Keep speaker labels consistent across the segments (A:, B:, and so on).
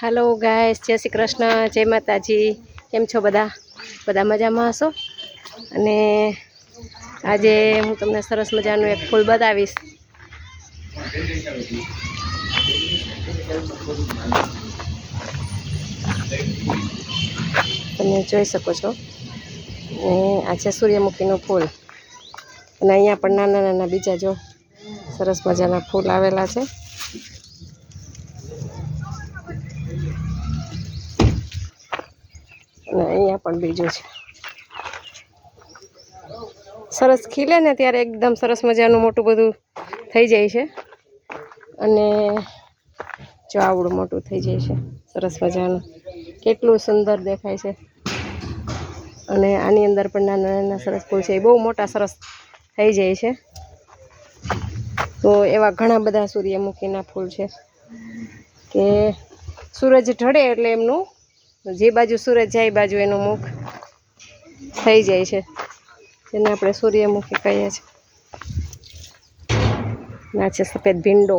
A: હાલો ગાય જય શ્રી કૃષ્ણ. જય માતાજી. કેમ છો બધા? બધા મજામાં હશો? અને આજે હું તમને સરસ મજાનું એક ફૂલ બતાવીશ. તમે જોઈ શકો છો. અને આ છે સૂર્યમુખીનું ફૂલ. અને અહીંયા પણ નાના નાના બીજા જો સરસ મજાના ફૂલ આવેલા છે. અને અહીંયા પણ બીજું છે. સરસ ખીલે ને ત્યારે એકદમ સરસ મજાનું મોટું બધું થઈ જાય છે. અને જો આવડું મોટું થઈ જાય છે. સરસ મજાનું. કેટલું સુંદર દેખાય છે. અને આની અંદર પણ નાના નાના સરસ ફૂલ છે. એ બહુ મોટા સરસ થઈ જાય છે. તો એવા ઘણા બધા સૂર્યમુખીના ફૂલ છે. કે સૂરજ ઢળે એટલે એમનું જે બાજુ સૂરજ જાય બાજુ એનું મુખ થઈ જાય છે. જેને આપણે સૂર્યમુખી કહીએ છીએ. ના છે સફેદ ભીંડો.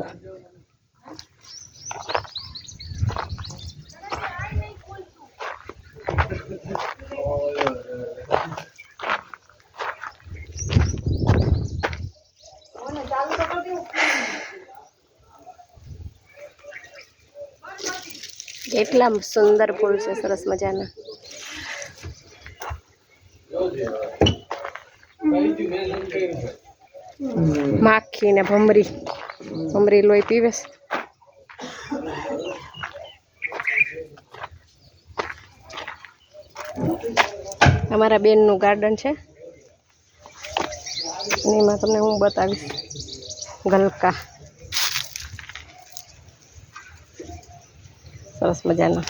A: કેટલા સુંદર ફૂલ છે, સરસ મજાના. માખી ને ભમરી. ભમરી લોહી પીવે છે. અમારા બેનનું ગાર્ડન છે. એમાં તમને હું બતાવીશ. ગલકા. સરસ મજાના.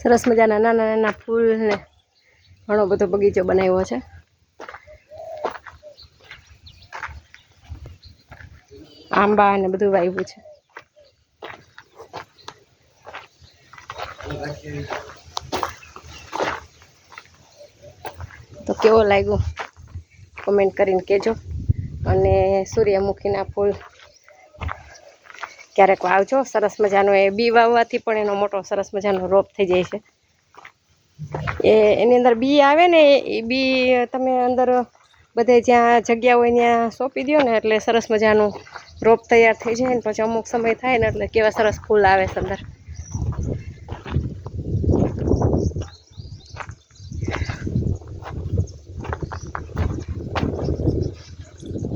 A: સરસ મજાના નાના નાના ફૂલ ને ઘણો બધો બગીચો બનાવ્યો છે. આંબા ને બધું વાવ્યું છે. તો કેવો લાગ્યું? કમેન્ટ કરીને કહેજો. અને સૂર્યમુખીના ફૂલ ક્યારેક વાવજો. સરસ મજાનો એ બી વાવવાથી પણ એનો મોટો સરસ મજાનો રોપ થઈ જાય છે. એ એની અંદર બી આવે ને, એ બી તમે અંદર બધે જ્યાં જગ્યા હોય ત્યાં સોંપી દો ને એટલે સરસ મજાનું રોપ તૈયાર થઈ જાય ને પછી અમુક સમય થાય ને એટલે કેવા સરસ ફૂલ આવે છે